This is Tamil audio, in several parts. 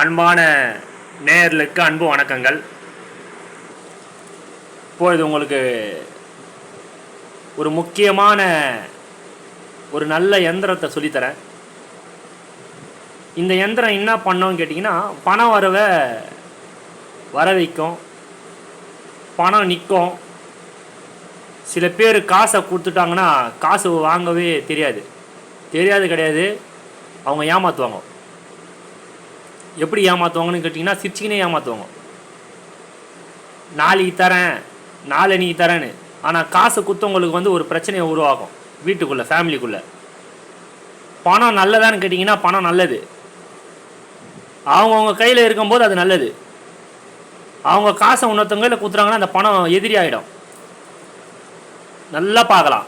அன்பான நேயர்களுக்கு அன்பு வணக்கங்கள். இப்போது உங்களுக்கு ஒரு முக்கியமான ஒரு நல்ல எந்திரத்தை சொல்லித்தரேன். இந்த எந்திரம் என்ன பண்ணோன்னு கேட்டிங்கன்னா பணம் வரவை வர வைக்கும் பணம் நிற்கும். சில பேர் காசை கொடுத்துட்டாங்கன்னா காசு வாங்கவே தெரியாது. தெரியாது கிடையாது. அவங்க ஏமாற்றுவாங்க எப்படி ஏமாற்றுவாங்கன்னு கேட்டிங்கன்னா சிரிச்சிக்கினே ஏமாற்றுவாங்க நாளைக்கு தரேன் நாளன்னைக்கு தரேன்னு. ஆனால் காசு குத்தவங்களுக்கு வந்து ஒரு பிரச்சனையை உருவாகும் வீட்டுக்குள்ளே ஃபேமிலிக்குள்ளே. பணம் நல்லதான்னு கேட்டிங்கன்னா பணம் நல்லது. அவங்கவுங்க கையில் இருக்கும்போது அது நல்லது. அவங்க காசை இன்னொருத்தவங்க கையில் குத்துறாங்கன்னா அந்த பணம் எதிரி ஆகிடும் நல்லா பார்க்கலாம்.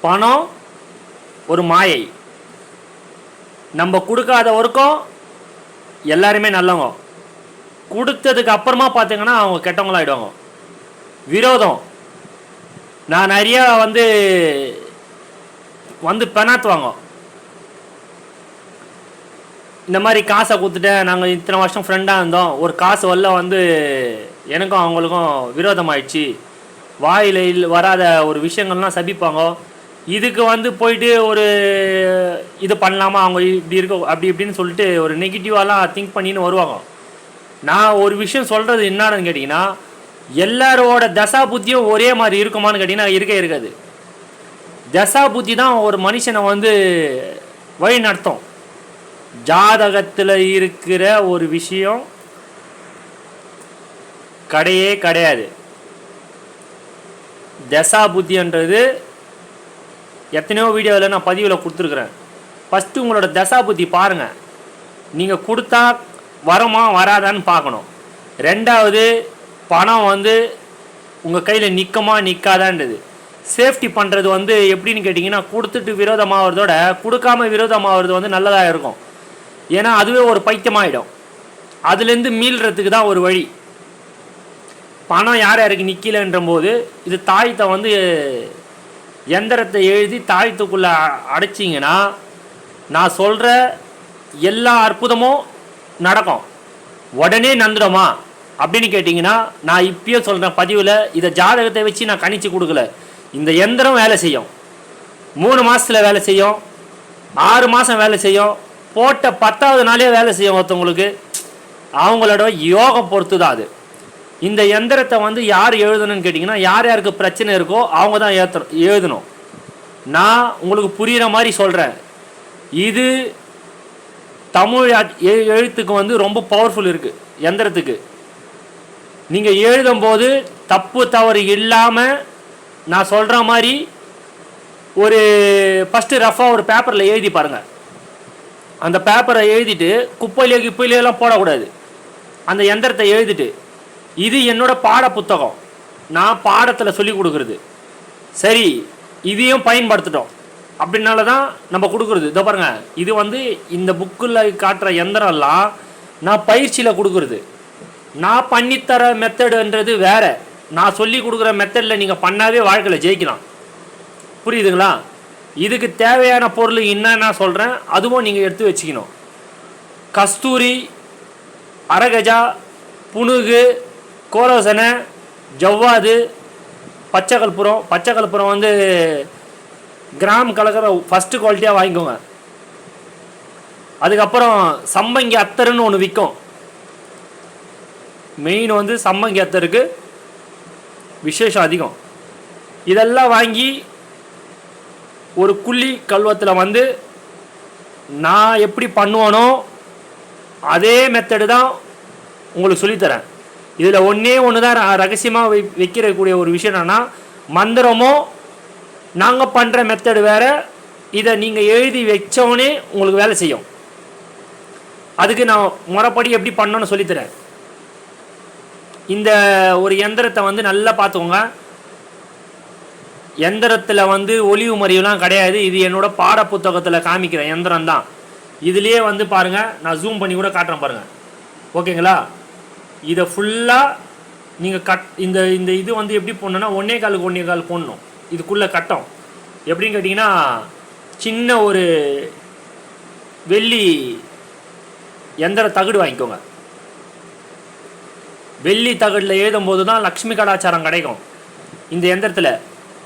பணம் ஒரு மாயை. நம்ம கொடுக்காத வரைக்கும் எல்லாருமே நல்லவங்க. கொடுத்ததுக்கு அப்புறமா பார்த்தீங்கன்னா அவங்க கெட்டவங்களாயிடுவாங்க. விரோதம். நான் நிறைய வந்து வந்து பெணாத்துவாங்க. இந்த மாதிரி காசை கொடுத்துட்டேன் நாங்கள் இத்தனை வருஷம் ஃப்ரெண்டாக இருந்தோம். ஒரு காசு வரல வந்து எனக்கும் அவங்களுக்கும் விரோதமாயிடுச்சு. வாயில் வராத ஒரு விஷயங்கள்லாம் சபிப்பாங்க. இதுக்கு வந்து போயிட்டு ஒரு இது பண்ணலாமா? அவங்க இப்படி இருக்க அப்படி இப்படின்னு சொல்லிட்டு ஒரு நெகட்டிவாலாம் திங்க் பண்ணின்னு வருவாங்க. நான் ஒரு விஷயம் சொல்கிறது என்னன்னு கேட்டிங்கன்னா எல்லாரோட தசா புத்தியும் ஒரே மாதிரி இருக்குமான்னு கேட்டிங்கன்னா இருக்கே இருக்காது. தசா புத்தி தான் ஒரு மனுஷனை வந்து வழி நடத்தும் ஜாதகத்தில் இருக்கிற ஒரு விஷயம் கிடையே கிடையாது. தசா புத்தின்றது எத்தனையோ வீடியோவில் நான் பதிவில் கொடுத்துருக்குறேன். ஃபஸ்ட்டு உங்களோட தசா புத்தி பாருங்கள் நீங்கள் கொடுத்தா வரமா வராதான்னு பார்க்கணும். ரெண்டாவது பணம் வந்து உங்கள் கையில் நிற்கமா நிற்காதான்றது சேஃப்டி பண்ணுறது வந்து எப்படின்னு கேட்டிங்கன்னா கொடுத்துட்டு விரோதமாகிறதோட கொடுக்காம விரோதமாகறது வந்து நல்லதாக இருக்கும். ஏன்னா அதுவே ஒரு பைத்தியமாயிடும். அதுலேருந்து மீள்றதுக்கு தான் ஒரு வழி. பணம் யார் யாருக்கு நிற்கலன்ற போது இது தாயத்தை வந்து எந்திரத்தை எழுதி தாழ்த்துக்குள்ளே அடைச்சிங்கன்னா நான் சொல்கிற எல்லா அற்புதமும் நடக்கும். உடனே நந்துடுமா? அப்படின்னு கேட்டிங்கன்னா நான் இப்பயே சொல்கிறேன் பதிவில் இதை ஜாதகத்தை வச்சு நான் கணிச்சு கொடுக்கல. இந்த எந்திரம் வேலை செய்யும். மூணு மாதத்தில் வேலை செய்யும். ஆறு மாதம் வேலை செய்யும். போட்ட பத்தாவது நாளே வேலை செய்யும் ஒருத்தவங்களுக்கு. அவங்களோட யோகம் பொறுத்து தான் அது. இந்த எந்திரத்தை வந்து யார் எழுதணும்னு கேட்டிங்கன்னா யார் யாருக்கு பிரச்சனை இருக்கோ அவங்க தான் ஏற்ற எழுதணும். நான் உங்களுக்கு புரிகிற மாதிரி சொல்கிறேன் இது தமிழ் எ- எழுத்துக்கு வந்து ரொம்ப பவர்ஃபுல் இருக்குது எந்திரத்துக்கு. நீங்கள் எழுதும்போது தப்பு தவறு இல்லாமல் நான் சொல்கிற மாதிரி ஒரு ஃபஸ்ட்டு ரஃபாக ஒரு பேப்பரில் எழுதி பாருங்கள் அந்த பேப்பரை எழுதிட்டு குப்பையிலே குப்பையிலேலாம் போடக்கூடாது. அந்த எந்திரத்தை எழுதிட்டு இது என்னோட பாட புத்தகம். நான் பாடத்தில் சொல்லி கொடுக்குறது. சரி இதையும் பயன்படுத்திட்டோம். அப்படின்னால தான் நம்ம கொடுக்குறது. இதோ பாருங்கள் இது வந்து இந்த புக்கில் காட்டுற எந்திரம்லாம் நான் பயிற்சியில் கொடுக்குறது. நான் பண்ணித்தர மெத்தடுன்றது வேறு. நான் சொல்லி கொடுக்குற மெத்தடில் நீங்கள் பண்ணாவே வாழ்க்கையில் ஜெயிக்கலாம். புரியுதுங்களா? இதுக்கு தேவையான பொருள் என்னன்னா சொல்கிறேன் அதுவும் நீங்கள் எடுத்து வச்சுக்கணும். கஸ்தூரி அரகஜா புனுகு கோரோசனை ஜவ்வாது பச்சை கற்பூரம் பச்சை கற்பூரம் வந்து கிராம் கலக்கிற ஃபஸ்ட்டு குவாலிட்டியாக வாங்கிக்கோங்க. அதுக்கப்புறம் சம்பங்கி அத்தருன்னு ஒன்று விற்கும் மெயின் வந்து சம்பங்கி அத்தருக்கு விசேஷம் அதிகம். இதெல்லாம் வாங்கி ஒரு குள்ளி கல்வத்தில் வந்து நான் எப்படி பண்ணுவேனோ அதே மெத்தடு தான் உங்களுக்கு சொல்லித்தரேன். இதில் ஒன்றே ஒன்று தான் ர- ரகசியமாக வை வைக்கிறக்கூடிய ஒரு விஷயம் என்னென்னா மந்திரமோ நாங்கள் பண்ணுற மெத்தடு வேறு இதை நீங்கள் எழுதி வச்சோடனே உங்களுக்கு வேலை செய்யும். அதுக்கு நான் முறைப்படி எப்படி பண்ணணும்னு சொல்லித்தரேன். இந்த ஒரு எந்திரத்தை வந்து நல்லா பார்த்துக்கோங்க. எந்திரத்தில் வந்து ஒளிவு மறைவுலாம் கிடையாது. இது என்னோடய பாட புத்தகத்தில் காமிக்கிற எந்திரம் தான் இதுலேயே வந்து பாருங்கள் நான் ஜூம் பண்ணி கூட காட்டுறேன் பாருங்கள் ஓகேங்களா? இதை ஃபுல்லாக நீங்கள் கட் இந்த இந்த இது வந்து எப்படி போடணுன்னா ஒன்றே காலுக்கு ஒன்றே கால் போடணும். இதுக்குள்ளே கட்டம். எப்படின்னு கேட்டிங்கன்னா சின்ன ஒரு வெள்ளி எந்திர தகடு வாங்கிக்கோங்க. வெள்ளி தகடில் எழுதும்போது தான் லக்ஷ்மி கடாச்சாரம் கிடைக்கும். இந்த எந்திரத்தில்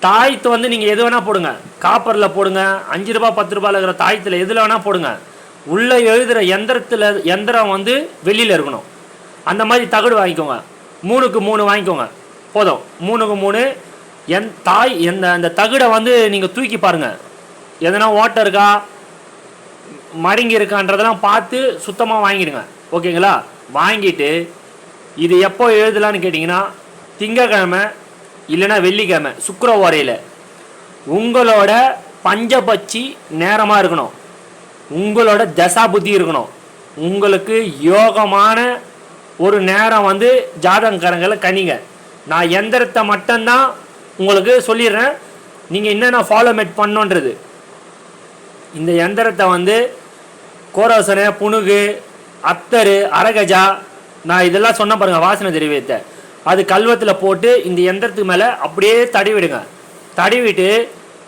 தாயத்து வந்து நீங்கள் எது வேணால் போடுங்க. காப்பரில் போடுங்க அஞ்சு ரூபா பத்து ரூபாயில் இருக்கிற தாயத்தில் எதில் வேணால் போடுங்க. உள்ளே எழுதுகிற எந்திரத்தில் எந்திரம் வந்து வெளியில் இருக்கணும். அந்த மாதிரி தகடு வாங்கிக்கோங்க. மூணுக்கு மூணு வாங்கிக்கோங்க. போதும். மூணுக்கு மூணு. என் தாய் எந்த அந்த தகடை வந்து நீங்கள் தூக்கி பாருங்கள் எதனா ஓட்டை இருக்கா? மடங்கி இருக்கான்றதெல்லாம் பார்த்து சுத்தமாக வாங்கிடுங்க. ஓகேங்களா? வாங்கிட்டு இது எப்போ எழுதலான்னு கேட்டிங்கன்னா திங்கக்கிழமை இல்லைன்னா வெள்ளிக்கிழமை சுக்கர ஓரையில் உங்களோட பஞ்சபட்சி நேரமாக இருக்கணும். உங்களோட தசா புத்தி இருக்கணும். உங்களுக்கு யோகமான ஒரு நேரம் வந்து ஜாதகக்காரங்களை கணிங்க. நான் எந்திரத்தை மட்டும்தான் உங்களுக்கு சொல்லிடுறேன். நீங்கள் என்னென்ன ஃபாலோமேட் பண்ணுன்றது. இந்த எந்திரத்தை வந்து கோரோசனை புணுகு அத்தரு அரகஜா நான் இதெல்லாம் சொன்ன பாருங்கள் வாசனை தெரிவித்த. அது கல்வத்தில் போட்டு இந்த எந்திரத்துக்கு மேலே அப்படியே தடவிடுங்க. தடவிட்டு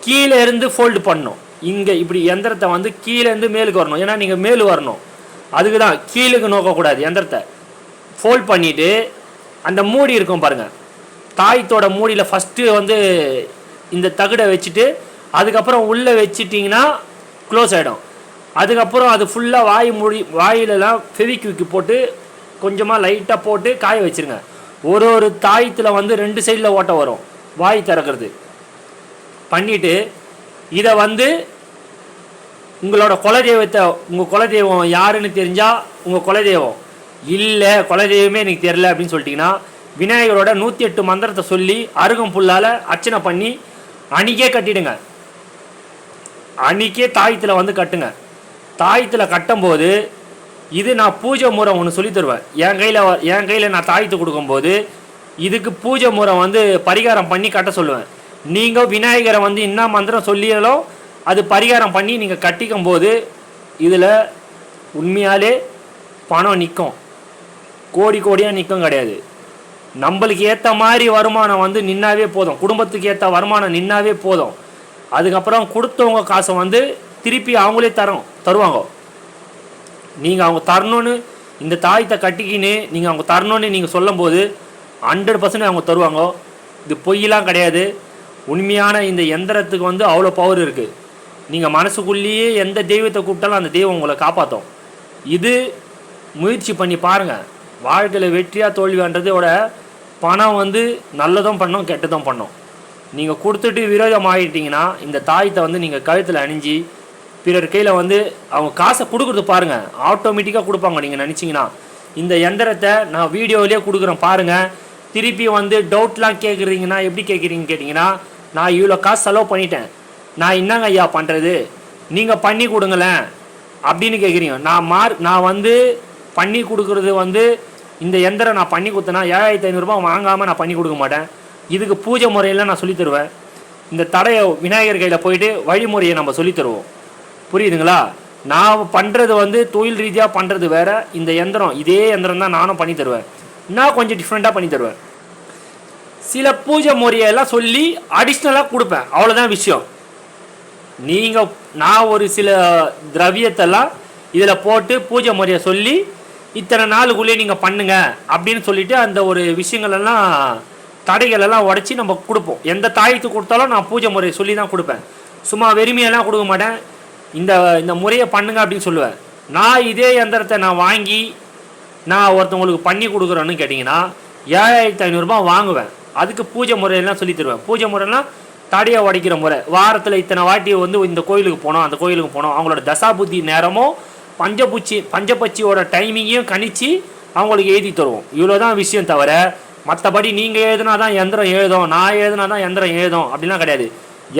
கீழே இருந்து ஃபோல்டு பண்ணணும். இங்கே இப்படி எந்திரத்தை வந்து கீழேருந்து மேலுக்கு வரணும். ஏன்னா நீங்கள் மேலு வரணும். அதுக்கு தான் கீழுக்கு நோக்கக்கூடாது எந்திரத்தை. ஃபோல்ட் பண்ணிவிட்டு அந்த மூடி இருக்கும் பாருங்கள் தாயத்தோட மூடியில் ஃபஸ்ட்டு வந்து இந்த தகடை வச்சுட்டு அதுக்கப்புறம் உள்ளே வச்சிட்டிங்கன்னா க்ளோஸ் ஆகிடும் அதுக்கப்புறம் அது ஃபுல்லாக வாய் மூடி வாயிலெல்லாம் ஃபெவிக்விக்கு போட்டு கொஞ்சமாக லைட்டாக போட்டு காய வச்சுருங்க. ஒரு ஒரு தாயத்தில் வந்து ரெண்டு சைடில் ஓட்ட வரும் வாய் திறக்கிறது. பண்ணிவிட்டு இதை வந்து உங்களோட குலதெய்வத்தை உங்கள் குலதெய்வம் யாருன்னு தெரிஞ்சால் உங்கள் குலதெய்வம். இல்லை குலதெய்வமே எனக்கு தெரில அப்படின்னு சொல்லிட்டீங்கன்னா விநாயகரோட நூற்றி எட்டு மந்திரத்தை சொல்லி அருகம் புல்லால் அர்ச்சனை பண்ணி அன்றைக்கே கட்டிடுங்க. அன்றைக்கே தாயத்தில் வந்து கட்டுங்க. தாயத்தில் கட்டும்போது இது நான் பூஜை முறை ஒன்று சொல்லி தருவேன். என் கையில் என் கையில் நான் தாயத்து கொடுக்கும்போது இதுக்கு பூஜை முறை வந்து பரிகாரம் பண்ணி கட்ட சொல்லுவேன். நீங்கள் விநாயகரை வந்து என்ன மந்திரம் சொல்லியாலோ அது பரிகாரம் பண்ணி நீங்கள் கட்டிக்கும் போது இதில் உண்மையாலே பணம் நிற்கும் கோடி கோடியாக நிற்கும் கிடையாது. நம்மளுக்கு ஏற்ற மாதிரி வருமானம் வந்து நின்னாவே போதும். குடும்பத்துக்கு ஏற்ற வருமானம் நின்னாவே போதும். அதுக்கப்புறம் கொடுத்தவங்க காசை வந்து திருப்பி அவங்களே தரோம் தருவாங்க. நீங்கள் அவங்க தரணும்னு இந்த தாயத்தை கட்டிக்கின்னு நீங்கள் அவங்க தரணும்னு நீங்கள் சொல்லும்போது ஹண்ட்ரட் பர்சன்ட் அவங்க தருவாங்க. இது பொய்யெல்லாம் கிடையாது. உண்மையான இந்த எந்திரத்துக்கு வந்து அவ்வளோ பவர் இருக்குது நீங்கள் மனசுக்குள்ளேயே எந்த தெய்வத்தை கூப்பிட்டாலும் அந்த தெய்வம் உங்களை காப்பாற்றும் இது முயற்சி பண்ணி பாருங்கள் வாழ்க்கையில் வெற்றியாக தோல்வியான்றதோட பணம் வந்து நல்லதும் பண்ணும் கெட்டதும் பண்ணும். நீங்கள் கொடுத்துட்டு விரோதம் ஆகிட்டீங்கன்னா இந்த தாயத்தை வந்து நீங்கள் கழுத்தில் அணிஞ்சு பிறர் கையில் வந்து அவங்க காசை கொடுக்குறது பாருங்கள் ஆட்டோமேட்டிக்காக கொடுப்பாங்க. நீங்கள் நினச்சிங்கன்னா இந்த எந்திரத்தை நான் வீடியோவிலே கொடுக்குறேன் பாருங்கள் திருப்பி வந்து டவுட்லாம் கேட்குறீங்கன்னா எப்படி கேட்குறீங்க கேட்டிங்கன்னா நான் இவ்வளோ காசு செலவு பண்ணிட்டேன். நான் என்னங்க ஐயா பண்ணுறது நீங்கள் பண்ணி கொடுங்களேன். அப்படின்னு கேட்குறீங்க நான் மார்க் நான் வந்து பண்ணி கொடுக்குறது வந்து இந்த எந்திரம் நான் பண்ணி கொடுத்தேன்னா ஏழாயிரத்தி ஐநூறுரூபா வாங்காமல் நான் பண்ணி கொடுக்க மாட்டேன். இதுக்கு பூஜை முறையெல்லாம் நான் சொல்லித்தருவேன் இந்த தடையை விநாயகர் கையில் போயிட்டு வழிமுறையை நம்ம சொல்லித் தருவோம். புரியுதுங்களா? நான் பண்ணுறது வந்து தொழில் ரீதியாக பண்ணுறது வேறு இந்த எந்திரம் இதே எந்திரம் தான் நானும் பண்ணி தருவேன். நான் கொஞ்சம் டிஃப்ரெண்ட்டாக பண்ணி தருவேன். சில பூஜை முறையெல்லாம் சொல்லி அடிஷ்னலாக கொடுப்பேன். அவ்வளோதான் விஷயம். நீங்கள் நான் ஒரு சில திரவியத்தெல்லாம் இதில் போட்டு பூஜை முறையை சொல்லி இத்தனை நாளுக்குள்ளேயே நீங்கள் பண்ணுங்க அப்படின்னு சொல்லிட்டு அந்த ஒரு விஷயங்களெல்லாம் தடைகளெல்லாம் உடச்சி நம்ம கொடுப்போம். எந்த தாயத்து கொடுத்தாலும் நான் பூஜை முறையை சொல்லி தான் கொடுப்பேன். சும்மா வெறுமையெல்லாம் கொடுக்க மாட்டேன். இந்த இந்த முறையை பண்ணுங்க அப்படின்னு சொல்லுவேன். நான் இதே எந்திரத்தை நான் வாங்கி நான் ஒருத்தவங்களுக்கு பண்ணி கொடுக்குறேன்னு கேட்டிங்கன்னா ஏழாயிரத்தி ஐநூறுரூபா வாங்குவேன். அதுக்கு பூஜை முறையெல்லாம் சொல்லி தருவேன். பூஜை முறைலாம் தடையை உடைக்கிற முறை. வாரத்தில் இத்தனை வாட்டி வந்து இந்த கோயிலுக்கு போனோம் அந்த கோயிலுக்கு போனோம். அவங்களோட தசாபுத்தி நேரமும் பஞ்சபூச்சி பஞ்சபட்சியோட டைமிங்கையும் கணிச்சு அவங்களுக்கு எழுதி தருவோம். இவ்வளோ தான் விஷயம் தவிர மற்றபடி நீங்கள் எழுதுனா தான் எந்திரம் எழுதும் நான் எழுதுனா தான் எந்திரம் எழுதும் அப்படிலாம் கிடையாது.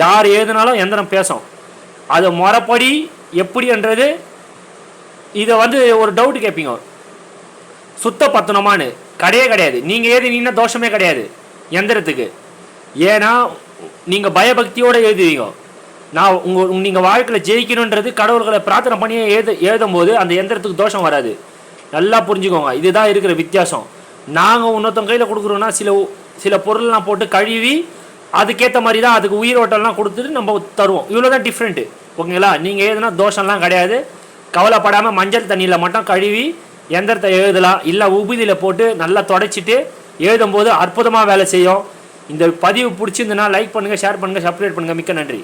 யார் எழுதுனாலும் எந்திரம் பேசும். அது முறைப்படி எப்படின்றது இதை வந்து ஒரு டவுட் கேட்பீங்க. சுத்த பத்தனமானு கிடையே கிடையாது. நீங்கள் எழுதினீங்கன்னா தோஷமே கிடையாது எந்திரத்துக்கு. ஏன்னா நீங்கள் பயபக்தியோடு எழுதுவீங்க நான் உங்கள் நீங்கள் வாழ்க்கையில் ஜெயிக்கணுன்றது கடவுள்களை பிரார்த்தனை பண்ணி எழுத எழுதும் போது அந்த எந்திரத்துக்கு தோஷம் வராது. நல்லா புரிஞ்சுக்கோங்க. இதுதான் இருக்கிற வித்தியாசம். நாங்கள் இன்னொருத்தவங்க கையில் கொடுக்குறோன்னா சில சில பொருள்லாம் போட்டு கழுவி அதுக்கேற்ற மாதிரி தான் அதுக்கு உயிரோட்டம்லாம் கொடுத்துட்டு நம்ம தருவோம். இவ்வளோ தான் டிஃப்ரெண்ட்டு ஓகேங்களா? நீங்கள் எதுனா தோஷம்லாம் கிடையாது. கவலைப்படாமல் மஞ்சள் தண்ணியில் மட்டும் கழுவி எந்திரத்தை எழுதலாம். இல்லை உபுதியில் போட்டு நல்லா தொடச்சிட்டு எழுதும்போது அற்புதமாக வேலை செய்யும். இந்த பதிவு பிடிச்சிருந்துன்னா லைக் பண்ணுங்கள் ஷேர் பண்ணுங்கள் சப்ஸ்கிரைப் பண்ணுங்கள் மிக்க நன்றி.